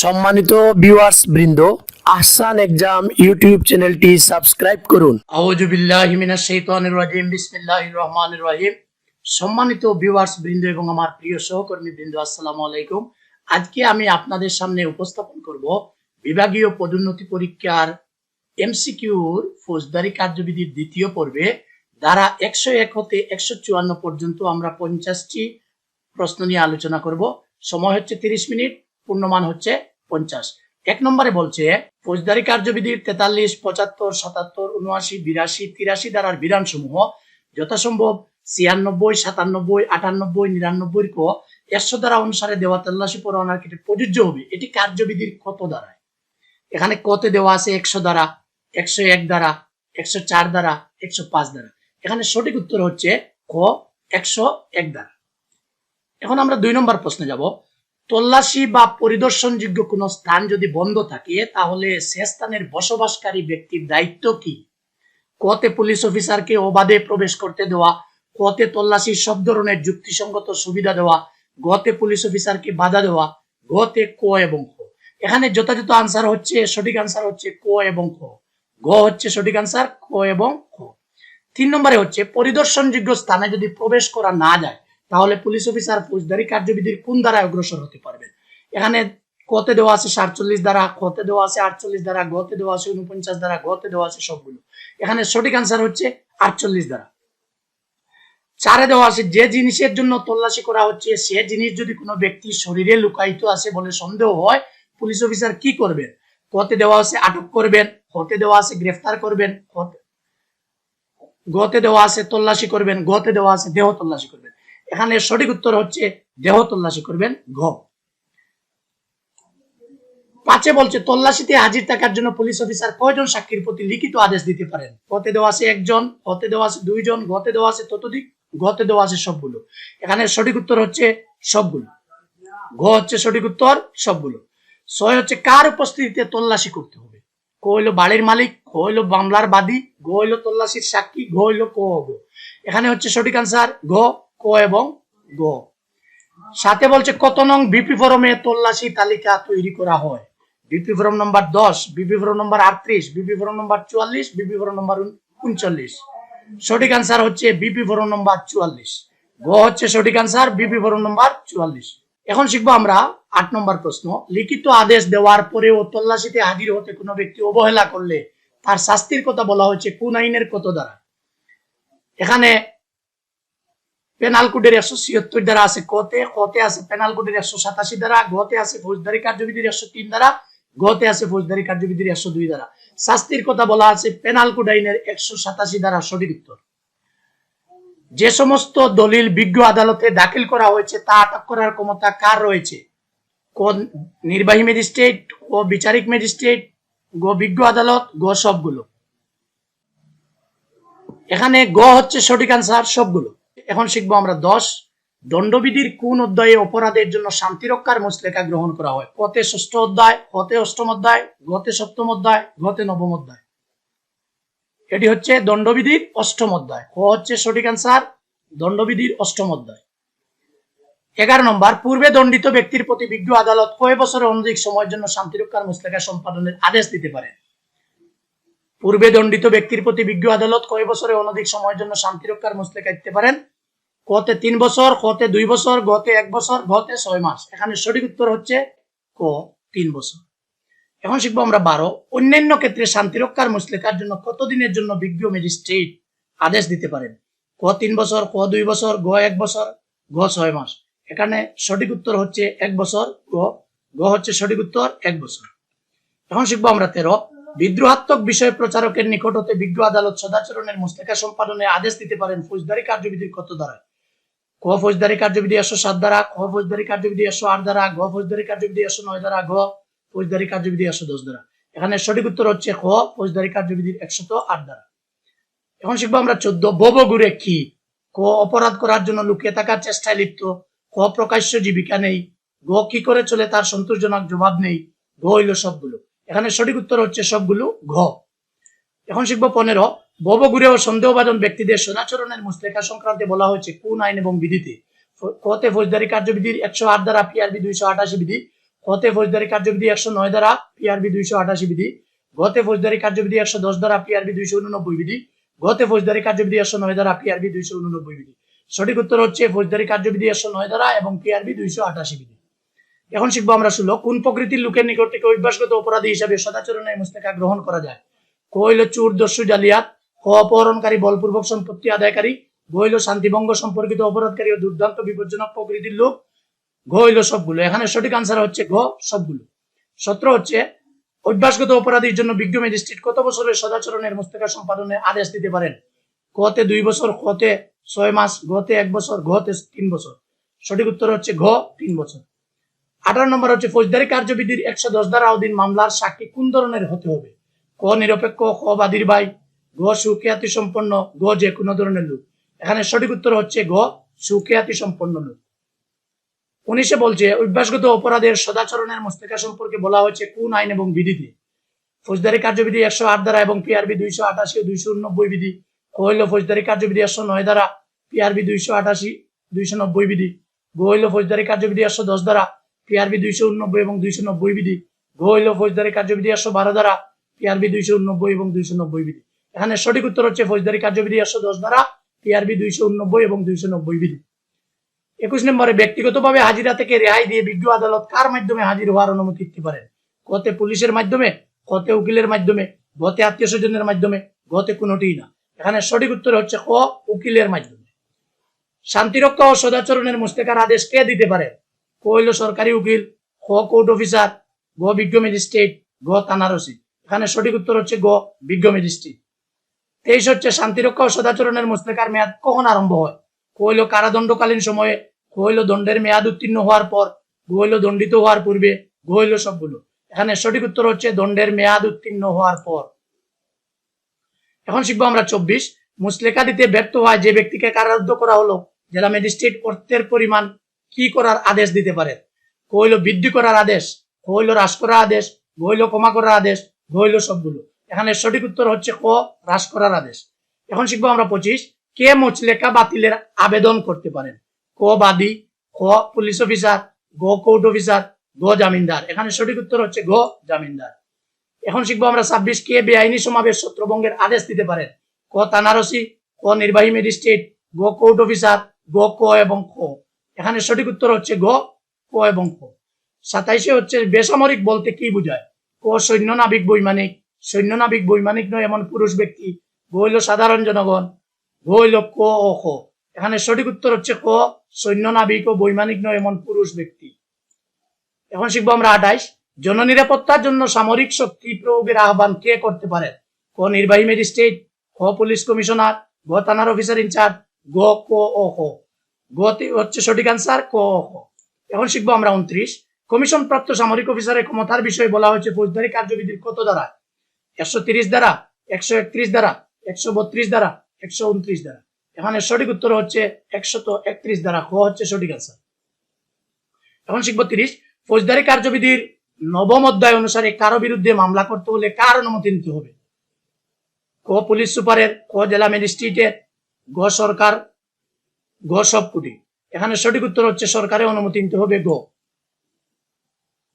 সম্মানিত ভিউয়ার্স বৃন্দ, Ahsan exam YouTube চ্যানেলটি সাবস্ক্রাইব করুন। আউযু বিল্লাহি মিনাশ শাইতানির রাজিম, বিসমিল্লাহির রহমানির রহিম। সম্মানিত ভিউয়ার্স বৃন্দ এবং আমার প্রিয় সহকর্মী বৃন্দ, আসসালামু আলাইকুম। আজকে আমি আপনাদের সামনে উপস্থাপন করব বিভাগীয় পদোন্নতি পরীক্ষার এমসিকিউর ফৌজদারি কার্যবিধির দ্বিতীয় পর্বে। দ্বারা একশো এক হতে একশো চুয়ান্ন পর্যন্ত আমরা পঞ্চাশটি প্রশ্ন নিয়ে আলোচনা করব। সময় হচ্ছে তিরিশ মিনিট। পূর্ণমান হচ্ছে পঞ্চাশ। এক নম্বরে বলছে, ফৌজদারি কার্যবিধির তেতাল্লিশ, পঁচাত্তর, সাতাত্তর, উনআশি, বিরাশি, তিরাশি ধারার বিধানসমূহ যথাসম্ভব ছিয়ানব্বই, সাতানব্বই, আটানব্বই, নিরানব্বই ক একশো দ্বারা অনুসারে দেওয়া তল্লাশি পরোয়ানার ক্ষেত্রে প্রযোজ্য হবে। এটি কার্যবিধির কত দ্বারায় এখানে কতে দেওয়া আছে একশো দ্বারা একশো এক দ্বারা একশো চার দ্বারা একশো পাঁচ দ্বারা এখানে সঠিক উত্তর হচ্ছে ক, একশো এক দ্বারা এখন আমরা দুই নম্বর প্রশ্নে যাব। তল্লাশি বা পরিদর্শনযোগ্য কোনো স্থান যদি বন্ধ থাকে, তাহলে সে স্থানের বসবাসকারী ব্যক্তির দায়িত্ব কি? কতে পুলিশ অফিসারকে অবাধে প্রবেশ করতে দেওয়া, কতে তল্লাশির সব ধরনের যুক্তিসঙ্গত সুবিধা দেওয়া, গতে পুলিশ অফিসারকে বাধা দেওয়া, গতে ক এবং খ? এখানে যথাযথ আনসার হচ্ছে, সঠিক আনসার হচ্ছে ক এবং খ। গ হচ্ছে সঠিক আনসার ক এবং খ। তিন নম্বরে হচ্ছে, পরিদর্শনযোগ্য স্থানে যদি প্রবেশ করা না যায় তাহলে পুলিশ অফিসার ফৌজদারি কার্যবিধির কোন দ্বারা অগ্রসর হতে পারবেন এখানে কতে দেওয়া আছে সাতচল্লিশ দ্বারা কতে দেওয়া আছে আটচল্লিশ দ্বারা, গতে দেওয়া আছে উনপঞ্চাশ দ্বারা, গতে দেওয়া আছে সবগুলো। এখানে সঠিক আনসার হচ্ছে আটচল্লিশ দ্বারা। চারে দেওয়া আছে যে জিনিসের জন্য তল্লাশি করা হচ্ছে, সে জিনিস যদি কোনো ব্যক্তির শরীরে লুকায়িত আছে বলে সন্দেহ হয়, পুলিশ অফিসার কি করবেন? কতে দেওয়া আছে আটক করবেন হতে দেওয়া আছে গ্রেফতার করবেন গতে দেওয়া আছে তল্লাশি করবেন, গতে দেওয়া আছে দেহ তল্লাশি করবেন। এখানে সঠিক উত্তর হচ্ছে দেহ তল্লাশি করবেন ঘ। পাঁচে বলছে, তল্লাশিতে হাজির থাকার জন্য পুলিশ অফিসার কয়জন সাক্ষীর প্রতি লিখিত আদেশ দিতে পারেন? কতে দেওয়া আছে একজন হতে দেওয়া আছে দুইজন গতে দেওয়া আছে ততোধিক গতে দেওয়া আছে সবগুলো। এখানে সঠিক উত্তর হচ্ছে সবগুলো। ঘ হচ্ছে সঠিক উত্তর, সবগুলো। ছয় হচ্ছে কার উপস্থিতিতে তল্লাশি করতে হবে? ক হইল বাড়ির মালিক, খ হইল মামলার বাদী গ হইল তল্লাশির সাক্ষী, ঘ হইল ক এখানে হচ্ছে সঠিক আনসার ঘ। ক এবং গ। সাথে বলছে, কত নং বিপি ফরমে তল্লাশি তালিকা তৈরি করা হয়? বিপি ফরম নম্বর দশ, বিপি ফরম নম্বর আটত্রিশ, বিপি ফরম নম্বর চুয়াল্লিশ, বিপি ফরম নম্বর উনচল্লিশ। সঠিক আনসার হচ্ছে বিপি ফরম নম্বর চুয়াল্লিশ। গ হচ্ছে সঠিক আনসার বিপি ফরম নম্বর চুয়াল্লিশ। এখন শিখব আমরা আট নম্বর প্রশ্ন। লিখিত আদেশ দেওয়ার পরেও তল্লাশিতে হাজির হতে কোনো ব্যক্তি অবহেলা করলে তার শাস্তির কথা বলা হয়েছে কোন আইনের কত দ্বারা? এখানে পেনাল কোডের একশো ছিয়াত্তর দ্বারা আছে কতে কতে আছে পেনাল কোডের একশো সাতাশি দ্বারা, গতে আছে ফৌজদারি কার্যবিধির একশো তিন দ্বারা, গতে আছে ফৌজদারি কার্যবিধির একশো দুই দ্বারা। শাস্তির কথা বলা আছে পেনাল কোড আইনের একশো সাতাশি দ্বারা সঠিক উত্তর যে সমস্ত দলিল বিজ্ঞ আদালতে দাখিল করা হয়েছে, তা আটক করার ক্ষমতা কার রয়েছে? কোন নির্বাহী ম্যাজিস্ট্রেট ও বিচারিক ম্যাজিস্ট্রেট, গো বিজ্ঞ আদালত, গো সবগুলো। এখানে গ হচ্ছে সঠিক আনসার সবগুলো। এখন শিখব আমরা দশ। দণ্ডবিধির কোন অধ্যায়ে অপরাধের জন্য শান্তিরক্ষার মুসলেখা গ্রহণ করা হয়? কতে ষষ্ঠ অধ্যায় হতে অষ্টম অধ্যায়, গতে সপ্তম অধ্যায়, গতে নবম অধ্যায়। এটি হচ্ছে দণ্ডবিধির অষ্টম অধ্যায়। ক হচ্ছে সঠিক আনসার দণ্ডবিধির অষ্টম অধ্যায়। এগারো নম্বর, পূর্বে দণ্ডিত ব্যক্তির প্রতি বিজ্ঞ আদালত কয় বছরের অনধিক সময়ের জন্য শান্তিরক্ষার মুসলেখা সম্পাদনের আদেশ দিতে পারে? পূর্বে দণ্ডিত ব্যক্তির প্রতি বিজ্ঞ আদালত কয় বছরের অনধিক সময়ের জন্য শান্তিরক্ষার মুসলেখা দিতে পারেন? কতে তিন বছর কতে দুই বছর, গতে এক বছর, গতে ছয় মাস। এখানে সঠিক উত্তর হচ্ছে ক, তিন বছর। এখন শিখব আমরা বারো। অন্যান্য ক্ষেত্রে শান্তিরক্ষার মুসলেখার জন্য কতদিনের জন্য বিজ্ঞ ম্যাজিস্ট্রেট আদেশ দিতে পারেন? ক, তিন বছর, ক, দুই বছর, গ, এক বছর, গ, ছয় মাস। এখানে সঠিক উত্তর হচ্ছে এক বছর, গ গ হচ্ছে সঠিক উত্তর, এক বছর। এখন শিখব আমরা তেরো। বিদ্রোহাত্মক বিষয় প্রচারকের নিকট হতে বিজ্ঞ আদালত সদাচরণের মুস্তেকা সম্পাদনে আদেশ দিতে পারেন ফৌজদারি কার্যবিধির কত দ্বারা? ক ফৌজদারি কার্যবিধি একশো সাত দ্বারা খ ফৌজদারি কার্যবিধি একশো আট দ্বারা গ ফৌজদারি কার্যবিধি একশো নয় দ্বারা, ঘ ফৌজদারি কার্যবিধি একশো দশ দ্বারা। এখানে সঠিক উত্তর হচ্ছে খ ফৌজদারি কার্যবিধির একশত আট দ্বারা। এখন শিখব আমরা চোদ্দ ববগুরে কি? ক অপরাধ করার জন্য লুকিয়ে থাকার চেষ্টায় লিপ্ত ক প্রকাশ্য জীবিকা নেই গ কি করে চলে তার সন্তোষজনক জবাব নেই, ঘ হইল সবগুলো। এখানে সঠিক উত্তর হচ্ছে সবগুলো ঘ। এখন শিখব পনেরো ববগুরে ও সন্দেহভাজন ব্যক্তিদের সদাচরণের মুস্তেখা সংক্রান্তে বলা হয়েছে কোন আইন এবং বিধিতে। কতে ফৌজদারি কার্যবিধির একশো আট দ্বারা পিআরবি দুইশো আটাশি বিধি ক হতে ফৌজদারি কার্যবিধি একশো নয় দ্বারা পিআরবি দুইশো আটাশি বিধি গতে ফৌজদারি কার্যবিধি একশো দশ দ্বারা পিআরবি দুইশো উননব্বই বিধি গতে ফৌজদারি কার্যবিধি একশো নয় দ্বারা পিআরবি দুইশো উননব্বই বিধি। সঠিক উত্তর হচ্ছে ফৌজদারি কার্যবিধি একশো নয় দ্বারা এবং পিআরবি দুইশো আটাশি বিধি। এখন শিখব আমরা শুনলো, কোন প্রকৃতির লোকের নিকট থেকে অভ্যাসগত অপরাধী হিসাবে সদাচরণের মুস্তেকা গ্রহণ করা যায়? কইল চুর দস্যু জালিয়াত অপহরণকারী, বলপূর্বক সম্পত্তি আদায়কারী গইল শান্তিভঙ্গ সম্পর্কিত অপরাধকারী ও দুর্দান্ত বিপজ্জনক প্রকৃতির লোক ঘ হইল সবগুলো। এখানে সঠিক আনসার হচ্ছে ঘ, সবগুলো। সতেরো হচ্ছে, অভ্যাসগত অপরাধীর জন্য বিজ্ঞ ম্যাজিস্ট্রেট কত বছরের সদাচরণের মুস্তেকা সম্পাদনের আদেশ দিতে পারেন? কতে দুই বছর, কতে ছয় মাস, গতে এক বছর ঘতে তিন বছর। সঠিক উত্তর হচ্ছে ঘ, তিন বছর। আঠারো নম্বর হচ্ছে, ফৌজদারি কার্যবিধির একশো দশ দ্বারা অধীন মামলার সাক্ষী কোন ধরনের হতে হবে? ক, নিরপেক্ষ, খ, বাদির ভাই ঘ সুখ্যাতি সম্পন্ন ঘ যে কোনো ধরনের লোক। এখানে সঠিক উত্তর হচ্ছে গ সুখ্যাতি সম্পন্ন লোক। উনিশে বলছে, অভ্যাসগত অপরাধের সদাচরণের মুস্তেকা সম্পর্কে বলা হয়েছে কোন আইন এবং বিধিতে। ফৌজদারি কার্যবিধি একশো আট দ্বারা এবং পিআরবি দুইশো আটাশি ও দুইশো উনব্বই বিধি। হইল ফৌজদারি কার্যবিধি একশো নয় দ্বারা, পিআরবি দুইশো আটাশি, দুইশো নব্বই বিধি। গো হইল ফৌজদারি কার্যবিধি একশো দশ দ্বারা, পিআরবি দুইশো উনব্বই এবং দুইশো নব্বই বিধি। গো হইল ফৌজদারি কার্যবিধি একশো বারো দ্বারা, পিআরবি দুইশো উনব্বই এবং দুইশো নব্বই বিধি। এখানে সঠিক উত্তর হচ্ছে ফৌজদারি কার্যবিধি একশো দশ দ্বারা পিআরবি দুইশো উনব্বই এবং দুইশো নব্বই বিধি। একুশ নম্বরে, ব্যক্তিগতভাবে হাজিরা থেকে রেহাই দিয়ে বিজ্ঞ আদালত কার মাধ্যমে হাজির হওয়ার অনুমতি দিতে পারেন? কতে পুলিশের মাধ্যমে কতে উকিলের মাধ্যমে, গতে আত্মীয় স্বজনের মাধ্যমে, গতে কোনোটিই না। এখানে সঠিক উত্তর হচ্ছে ক, উকিলের মাধ্যমে। শান্তিরক্ষা ও সদাচরণের মুস্তেকার আদেশ কে দিতে পারে? ক হইল সরকারি উকিল, খ কোর্ট অফিসার, গ বিজ্ঞ ম্যাজিস্ট্রেট, গ থানারসি এখানে সঠিক উত্তর হচ্ছে গ, বিজ্ঞ ম্যাজিস্ট্রেট। তেইশ হচ্ছে শান্তিরক্ষা ও সদাচরণের মুস্তেকার মেয়াদ কখন আরম্ভ হয়? কইল কারাদণ্ডকালীন সময়ে কইল দণ্ডের মেয়াদ উত্তীর্ণ হওয়ার পর গোইল দণ্ডিত হওয়ার পূর্বে গোইল সবগুলো। এখানে সঠিক উত্তর হচ্ছে দণ্ডের মেয়াদ উত্তীর্ণ হওয়ার পর। এখন শিখব আমরা চব্বিশ। মুসলেখা দিতে ব্যর্থ হয় যে ব্যক্তিকে কারারুদ্ধ করা হলো, জেলা ম্যাজিস্ট্রেট অর্থের পরিমাণ কি করার আদেশ দিতে পারে? কইল বৃদ্ধি করার আদেশ কইল হ্রাস করার আদেশ গইল ক্ষমা করার আদেশ গইল সবগুলো। এখানে সঠিক উত্তর হচ্ছে ক, হ্রাস করার আদেশ। এখন শিখব আমরা পঁচিশ। কে মুচলেখা বাতিলের আবেদন করতে পারেন? ক বাদী, খ পুলিশ অফিসার, গ কোর্ট অফিসার, গ জামিনদার। এখানে সঠিক উত্তর হচ্ছে গ জামিনদার। এখন শিখব আমরা ছাব্বিশ। কে বেআইনি সমাবেশ ছত্রভঙ্গের আদেশ দিতে পারেন? ক তানারসি, ক নির্বাহী ম্যাজিস্ট্রেট, গ কোর্ট অফিসার, গ ক এবং খ। এখানে সঠিক উত্তর হচ্ছে গ, ক এবং খ। সাতাইশে হচ্ছে বেসামরিক বলতে কি বোঝায়? ক সৈন্য নাবিক বৈমানিক সৈন্য নাবিক, বৈমানিক নয়, এমন পুরুষ ব্যক্তি। গইল সাধারণ জনগণ। গইল ক ও খ। এখানে সঠিক উত্তর হচ্ছে ক, সৈন্য নাবিক ও বৈমানিক নয়, এমন পুরুষ ব্যক্তি। এখন শিখব আমরা আঠাইশ। জননিরাপত্তার জন্য সামরিক শক্তি প্রয়োগের আহ্বান কে করতে পারেন ক, নির্বাহী ম্যাজিস্ট্রেট, খ, পুলিশ কমিশনার, গ, থানার অফিসার ইনচার্জ, গ, ক ও খ। গ তে- হচ্ছে সঠিক আনসার, ক ও খ। এখন শিখব আমরা উনত্রিশ। কমিশন প্রাপ্ত সামরিক অফিসারের ক্ষমতার বিষয়ে বলা হয়েছে, ফৌজদারি কার্যবিধির কত দ্বারা একশো তিরিশ দ্বারা, একশো একত্রিশ দ্বারা, একশো বত্রিশ দ্বারা, একশো উনত্রিশ দ্বারা। এখানে সঠিক উত্তর হচ্ছে একশত একত্রিশ দ্বারা। খ হচ্ছে সঠিক আনসার এখন শিখব তিরিশ। ফৌজদারি কার্যবিধির নবম অধ্যায় অনুসারে কারও বিরুদ্ধে মামলা করতে হলে কার অনুমতি নিতে হবে? ক পুলিশ সুপারের, ক জেলা ম্যাজিস্ট্রেটের, গ সরকার, গ সব কোটি এখানে সঠিক উত্তর হচ্ছে সরকারের অনুমতি নিতে হবে গ।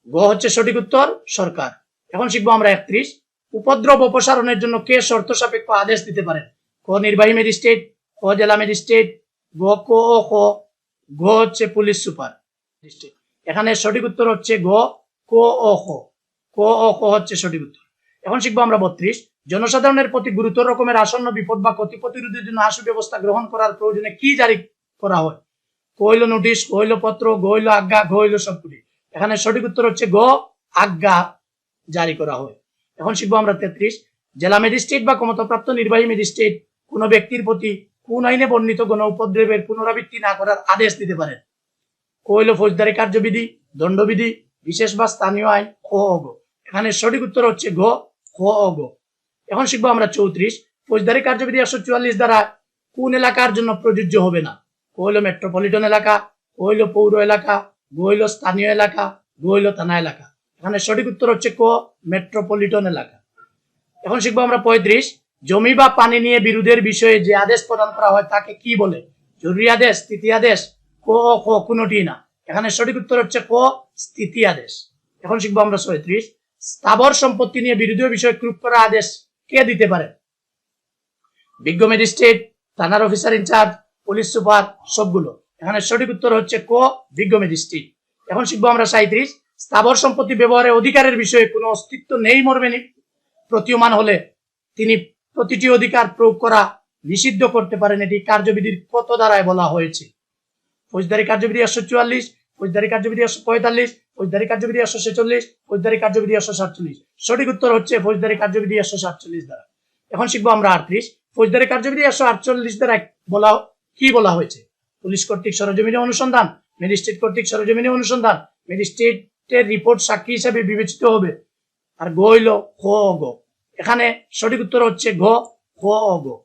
গ হচ্ছে সঠিক উত্তর সরকার। এখন শিখব আমরা একত্রিশ। উপদ্রব অপসারণের জন্য কে শর্ত সাপেক্ষ আদেশ দিতে পারেন ক নির্বাহী ম্যাজিস্ট্রেট, ক জেলা ম্যাজিস্ট্রেট, গ ক ও খ গ হচ্ছে পুলিশ সুপার। ম্যাজিস্ট্রেট। এখানে সঠিক উত্তর হচ্ছে গ ক ও ক ও খ হচ্ছে সঠিক উত্তর। এখন শিখব আমরা বত্রিশ। জনসাধারণের প্রতি গুরুতর রকমের আসন্ন বিপদ বা ক্ষতি প্রতিরোধের জন্য আশু ব্যবস্থা গ্রহণ করার প্রয়োজনে কি জারি করা হয়? কইল নোটিশ কইল পত্র গইল আজ্ঞা গইল সবগুলি। এখানে সঠিক উত্তর হচ্ছে গ আজ্ঞা জারি করা হয়। এখন শিখব আমরা তেত্রিশ। জেলা ম্যাজিস্ট্রেট বা ক্ষমতাপ্রাপ্ত নির্বাহী ম্যাজিস্ট্রেট কোন ব্যক্তির প্রতি কোন আইনে বর্ণিত গণ উপদ্রবের পুনরাবৃত্তি না করার আদেশ দিতে পারেন কইল ফৌজদারি কার্যবিধি, দণ্ডবিধি, বিশেষ বা স্থানীয় আইন, খ এখানে সঠিক উত্তর হচ্ছে ঘ, খ এখন শিখব আমরা চৌত্রিশ। ফৌজদারি কার্যবিধি একশো চুয়াল্লিশ দ্বারা কোন এলাকার জন্য প্রযোজ্য হবে না? কইল মেট্রোপলিটন এলাকা কইল পৌর এলাকা গইল স্থানীয় এলাকা গইল থানা এলাকা। এখানে সঠিক উত্তর হচ্ছে ক? মেট্রোপলিটন এলাকা। এখন শিখব আমরা পঁয়ত্রিশ। জমি বা পানি নিয়ে বিরোধের বিষয়ে যে আদেশ প্রদান করা হয় তাকে কি বলে? জরুরি আদেশ, স্থিতি আদেশ, ক খ কোনটি না। এখানে সঠিক উত্তর হচ্ছে ক, স্থিতি আদেশ। এখন শিখব আমরা ছয়ত্রিশ। স্থাবর সম্পত্তি নিয়ে বিরোধীয় বিষয়ে ক্রুপ করা আদেশ কে দিতে পারে? বিজ্ঞ ম্যাজিস্ট্রেট, থানার অফিসার ইনচার্জ, পুলিশ সুপার, সবগুলো। এখানে সঠিক উত্তর হচ্ছে ক, বিজ্ঞ ম্যাজিস্ট্রেট। এখন শিখব আমরা সাঁত্রিশ স্থাবর সম্পত্তি ব্যবহারের অধিকারের বিষয়ে কোনো অস্তিত্ব নেই মর্মে প্রতীয়মান হলে তিনি প্রতিটি অধিকার প্রয়োগ করা নিষিদ্ধ করতে পারেন। এটি কার্যবিধির কত দ্বারায় বলা হয়েছে? ফৌজদারি কার্যবিধি একশো চুয়াল্লিশ, ফৌজদারি কার্যবিধি একশো পঁয়তাল্লিশ, ফৌজদারি কার্যবিধি একশো ছেচল্লিশ, ফৌজদারি কার্যবিধি একশো সাতচল্লিশ। সঠিক উত্তর হচ্ছে ফৌজদারি কার্যবিধি একশো সাতচল্লিশ দ্বারা। এখন শিখব আমরা আটত্রিশ। ফৌজদারি কার্যবিধি একশো আটচল্লিশ দ্বারা বলা, কি বলা হয়েছে? পুলিশ কর্তৃক সরজমিনে অনুসন্ধান, ম্যাজিস্ট্রেট কর্তৃক সরজমিনে অনুসন্ধান ম্যাজিস্ট্রেটের রিপোর্ট সাক্ষী হিসেবে বিবেচিত হবে। আর গ হইল খ ও গ। এখানে সঠিক উত্তর হচ্ছে ঘ, খ ও গ।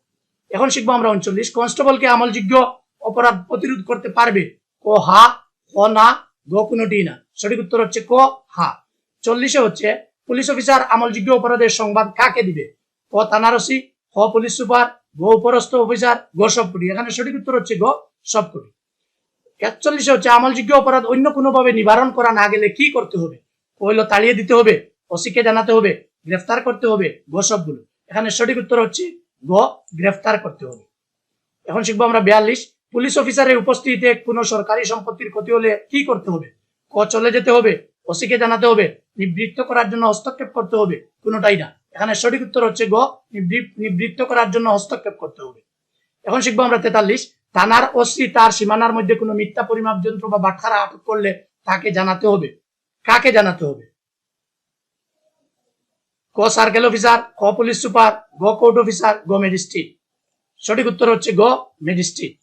এখন শিখব আমরা উনচল্লিশ। কনস্টেবলকে আমলযোগ্য অপরাধ প্রতিরোধ করতে পারবে? ক, হা, খ, না, গ কোনোটি না। সঠিক উত্তর হচ্ছে ক, হা। চল্লিশে হচ্ছে, পুলিশ অফিসার আমলযোগ্য অপরাধের সংবাদ কাকে দিবে? ক, থানারসি, খ, পুলিশ সুপার, গ, উপরস্থ অফিসার, গ, সবকটি। এখানে সঠিক উত্তর হচ্ছে গ, সবকটি। একচল্লিশে হচ্ছে আমলযোগ্য অপরাধ অন্য কোনোভাবে নিবারণ করা না গেলে কি করতে হবে? কইল তাড়িয়ে দিতে হবে, ওসিকে জানাতে হবে, গ্রেফতার করতে হবে গ সবগুলো এখানে সঠিক উত্তর হচ্ছে গ, গ্রেফতার করতে হবে। এখন শিখব আমরা বিয়াল্লিশ। পুলিশ অফিসারের উপস্থিতিতে কোনো সরকারি সম্পত্তির ক্ষতি হলে কি করতে হবে? ক, চলে যেতে হবে, ওসিকে জানাতে হবে, নিবৃত্ত করার জন্য হস্তক্ষেপ করতে হবে, কোনোটাই না। এখানে সঠিক উত্তর হচ্ছে গ, নিবৃ- নিবৃত্ত করার জন্য হস্তক্ষেপ করতে হবে। এখন শিখব আমরা তেতাল্লিশ। থানার ওসি তার সীমানার মধ্যে কোনো মিথ্যা পরিমাপ যন্ত্র বা বাটখারা আটক করলে তাকে জানাতে হবে। কাকে জানাতে হবে? ক সার্কেল অফিসার, ক পুলিশ সুপার, গ কোর্ট অফিসার, গ ম্যাজিস্ট্রেট। সঠিক উত্তর হচ্ছে গ ম্যাজিস্ট্রেট।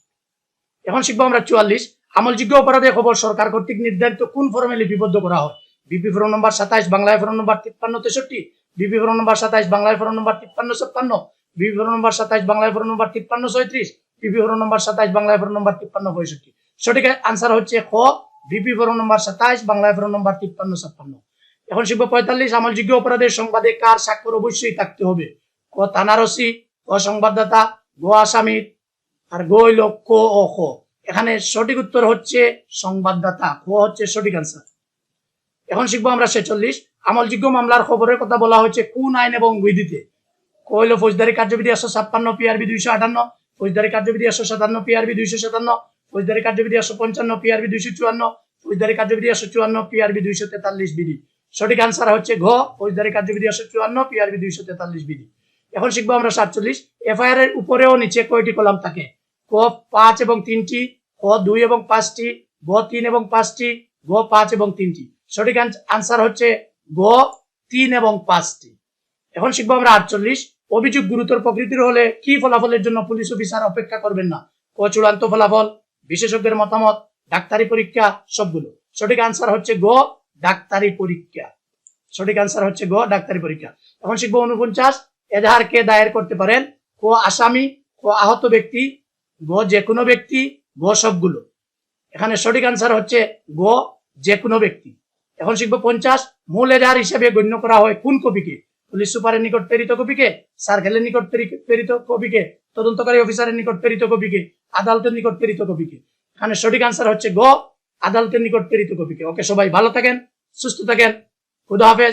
এখন শিখব আমরা চুয়াল্লিশ। আমলযোগ্য অপরাধের খবর সরকার কর্তৃক নির্ধারিত কোন ফরমে লিপিবদ্ধ করা হয়? বিপি ফরম নম্বর সাতাইশ, বাংলায় ফরম নম্বর তিপ্পান্ন, তেষট্টি। বিপি ফরম নম্বর সাতাইশ, বাংলায় ফরম নম্বর তিপ্পান্ন, ছাপ্পান্ন। বিপি ফরম নম্বর সাতাইশ, বাংলায় ফরম নম্বর তিপ্পান্ন, ছয়ত্রিশ। বিপি ফরম নম্বর সাতাইশ, বাংলায় ফরম নম্বর তিপ্পান্ন, পঁয়ষট্টি। সঠিক আনসার হচ্ছে খ বিপি ফরম নম্বর সাতাইশ, বাংলায় ফরম নম্বর তিপ্পান্ন, ছাপ্পান্ন। এখন শিখব পঁয়তাল্লিশ, আমলযোগ্য অপরাধের সংবাদে কার স্বাক্ষর অবশ্যই থাকতে হবে? ক, থানারসি, ক, সংবাদদাতা, গো, আসামি, আর গো ক ও খ। এখানে সঠিক উত্তর হচ্ছে সংবাদদাতা, খ হচ্ছে সঠিক আনসার এখন শিখব আমরা ছেচল্লিশ, আমলযোগ্য মামলার খবরের কথা বলা হয়েছে কোন আইন এবং বিধিতে? ক হইল ফৌজদারি কার্যবিধি একশো ছাপ্পান্ন পিআরবি দুইশো আটান্ন ফৌজদারি কার্যবিধি একশো সাতান্ন, পিআরবি দুইশো সাতান্ন, ফৌজদারি কার্যবিধি একশো পঞ্চান্ন, পিআরবি দুইশো চুয়ান্ন, ফৌজদারি কার্যবিধি একশো চুয়ান্ন, পিআরবি দুইশো তেতাল্লিশ বিধি সঠিক আনসার হচ্ছে ঘ, ফৌজদারি কার্যবিধি একশো চুয়ান্ন, পিআরবি দুইশো তেতাল্লিশ বিধি এখন শিখব আমরা সাতচল্লিশ। এফআইআর এর উপরেও নিচে কয়টি কলাম থাকে? ক, পাঁচ এবং তিনটি, খ দুই এবং পাঁচটি, গ তিন এবং পাঁচটি, গ পাঁচ এবং তিনটি। সঠিক আনসার হচ্ছে গ তিন এবং পাঁচটি। এখন শিখব আমরা আটচল্লিশ। অভিযোগ গুরুতর প্রকৃতির হলে কি ফলাফলের জন্য পুলিশ অফিসার অপেক্ষা করবেন না? ক চূড়ান্ত ফলাফল, বিশেষজ্ঞের মতামত, ডাক্তারি পরীক্ষা, সবগুলো। সঠিক আনসার হচ্ছে গ, ডাক্তারি পরীক্ষা। সঠিক আনসার হচ্ছে গ, ডাক্তারি পরীক্ষা। এখন শিখব উনপঞ্চাশ এজাহার কে দায়ের করতে পারেন? ক আসামি ক আহত ব্যক্তি, গ যে কোনো ব্যক্তি, গ সবগুলো। এখানে সঠিক আনসার হচ্ছে গ যে কোনো ব্যক্তি। এখন শিখব পঞ্চাশ। মূল এজাহার হিসেবে গণ্য করা হয় কোন কপিকে? পুলিশ সুপারের নিকট প্রেরিত কপিকে সার্কেলের নিকট প্রেরি- প্রেরিত কপিকে তদন্তকারী অফিসারের নিকট প্রেরিত কপিকে আদালতের নিকট প্রেরিত কপিকে এখানে সঠিক আনসার হচ্ছে গ, আদালতের নিকট প্রেরিত কপিকে ওকে সবাই ভালো থাকেন, সুস্থ থাকেন, খুদা হাফেজ।